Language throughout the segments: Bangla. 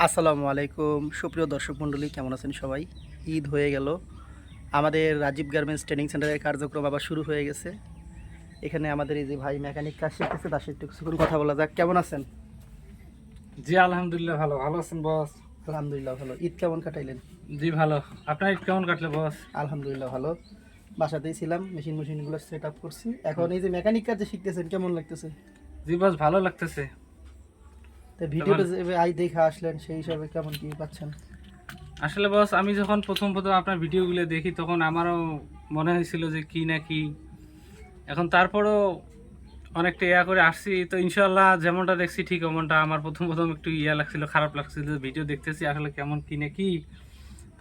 আসসালামু আলাইকুম। সুপ্রিয় দর্শক মণ্ডলী কেমন আছেন সবাই? ঈদ হয়ে গেল। আমাদের রাজীব গার্মেন্টস ট্রেনিং সেন্টারের কার্যক্রম আবার শুরু হয়ে গেছে। এখানে আমাদের এই যে ভাই মেকানিক কাজ শিখতেছে তার সাথে একটু কিছুক্ষণ কথা বলা যাক। কেমন আছেন? জি আলহামদুলিল্লাহ ভালো। ভালো আছেন বস? আলহামদুলিল্লাহ ভালো। ঈদ কেমন কাটাইলেন? জি ভালো। আপনার ঈদ কেমন কাটলে বস? আলহামদুলিল্লাহ ভালো। বাসাতেই ছিলাম মেশিন মেশিনগুলো সেট আপ করছি। এখন এই যে মেকানিক কাজ যে শিখতেছেন কেমন লাগতেছে? জি বস ভালো লাগতেছে। তো ভিডিওটা আই দেখা আসলেন সেই হিসাবে কেমন কি পাচ্ছেন? আসলে বস আমি যখন প্রথম প্রথম আপনার ভিডিওগুলো দেখি তখন আমারও মনে হয়েছিল যে কি না কি। এখন তারপরও অনেকটা ইয়া করে আসছি তো ইনশাল্লাহ যেমনটা দেখছি ঠিক এমনটা আমার প্রথম প্রথম একটু ইয়া লাগছিল খারাপ লাগছিল ভিডিও দেখতেছি আসলে কেমন কি না কি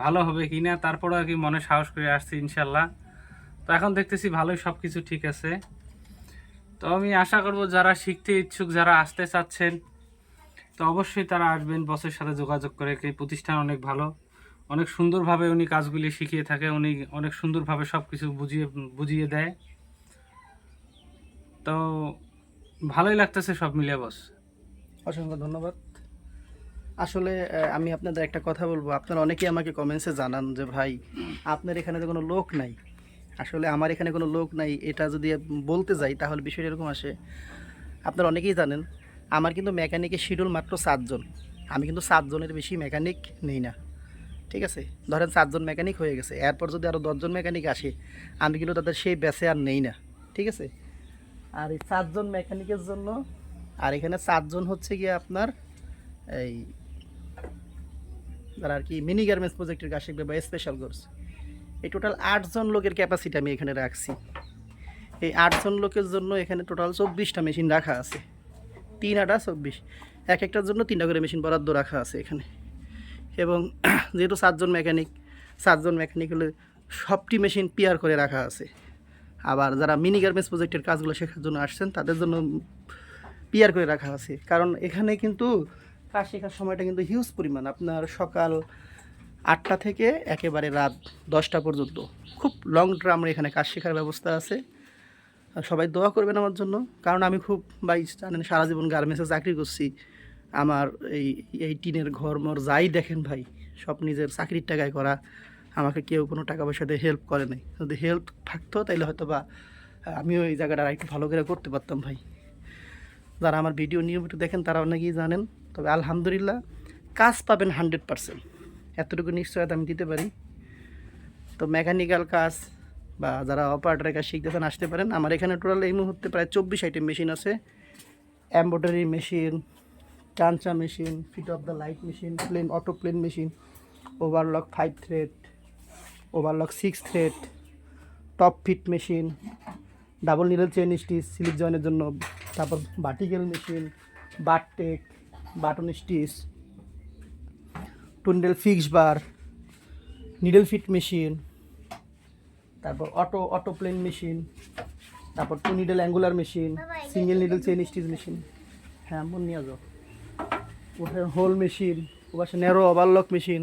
ভালো হবে কি না তারপরও আর কি মনে সাহস করে আসছি ইনশাল্লাহ তো এখন দেখতেছি ভালোই সব কিছু ঠিক আছে। তো আমি আশা করব যারা শিখতে ইচ্ছুক যারা আসতে চাচ্ছেন তো অবশ্যই তারা আসবেন বসের সাথে যোগাযোগ করে, এই প্রতিষ্ঠান অনেক ভালো। অনেক সুন্দরভাবে উনি কাজগুলি শিখিয়ে থাকে, উনি অনেক সুন্দরভাবে সব কিছু বুঝিয়ে বুঝিয়ে দেয়। তো ভালোই লাগতেছে সব মিলিয়ে বস অসংখ্য ধন্যবাদ। আসলে আমি আপনাদের একটা কথা বলব। আপনারা অনেকেই আমাকে কমেন্টসে জানান যে, ভাই, আপনার এখানে তো কোনো লোক নাই। আসলে আমার এখানে কোনো লোক নাই। এটা যদি বলতে যাই, তাহলে বিষয়টা এরকম আসে। আপনারা অনেকেই জানেন আমার কিন্তু মেকানিকের শিডিউল মাত্র সাতজন। আমি কিন্তু সাতজনের বেশি মেকানিক নেই না। ঠিক আছে? ধরেন সাতজন মেকানিক হয়ে গেছে। এরপর যদি আরও দশজন মেকানিক আসে, আমি কিন্তু তাদের সেই ব্যাসে আর নেই না। ঠিক আছে? আর এই সাতজন মেকানিকের জন্য, আর এখানে সাতজন হচ্ছে গিয়ে আপনার এই যারা আর কি মিনি গার্মেন্টস প্রজেক্টের কাজ শিখবে বা স্পেশাল কোর্স এই টোটাল আটজন লোকের ক্যাপাসিটি আমি এখানে রাখছি। এই আটজন লোকের জন্য এখানে টোটাল চব্বিশটা মেশিন রাখা আছে। তিন আটা চব্বিশ। এক একটার জন্য তিনটা করে মেশিন বরাদ্দ রাখা আছে এখানে। এবং যেহেতু সাতজন মেকানিক সাতজন মেকানিক হলে সবটি মেশিন পিয়ার করে রাখা আছে। আবার যারা মিনি গার্মেন্টস প্রজেক্টের কাজগুলো শেখার জন্য আসছেন, তাদের জন্য পিয়ার করে রাখা আছে। কারণ এখানে কিন্তু কাজ শেখার সময়টা কিন্তু হিউজ পরিমাণ। আপনার সকাল আটটা থেকে একেবারে রাত দশটা পর্যন্ত। খুব লং টার্মের এখানে কাজ শেখার ব্যবস্থা আছে। সবাই দোয়া করবেন আমার জন্য। কারণ আমি খুব ভাই জানেন, সারা জীবন গার্মেন্টসে চাকরি করছি। আমার এই এই টিনের ঘর মর যাই দেখেন ভাই, সব নিজের চাকরির টাকায় করা। আমাকে কেউ কোনো টাকা পয়সা দিয়ে হেল্প করে নাই। যদি হেল্প থাকতো তাহলে হয়তো বা, আমিও এই জায়গাটা আর একটু ভালো করে করতে পারতাম ভাই। যারা আমার ভিডিও নিয়মিত দেখেন তারা অনেকেই জানেন। তবে আলহামদুলিল্লাহ, কাজ পাবেন হান্ড্রেড পারসেন্ট এতটুকু নিশ্চয়তা আমি দিতে পারি। তো মেকানিক্যাল কাজ বা যারা অপারেটারের কাজ শিখতেছেন, আসতে পারেন। আমার এখানে টোটাল এই মুহূর্তে প্রায় চব্বিশ আইটেম মেশিন আছে। Embroidery machine Kancha machine fit of the light machine plain auto plain machine overlock five thread overlock six thread top fit machine double needle chain stitch slip জয়েনের জন্য, তারপর বাটিকেল machine bartack button stitch টুন্ডেল fix bar needle fit machine তারপর অটো অটো প্লেন মেশিন তারপর two needle angular machine single needle chain stitch machine হ্যাঁ মন নিয়ে যাও। ওখানে হোল মেশিন ওপাশে ন্যারো ওভারলক মেশিন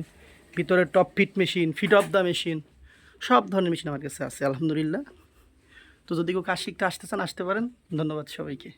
ভিতরে top fit machine fit of the machine সব ধরনের মেশিন আমার কাছে আছে আলহামদুলিল্লাহ। তো যদি কেউ কাজ শিখতে আসতে চান আসতে পারেন। ধন্যবাদ সবাইকে।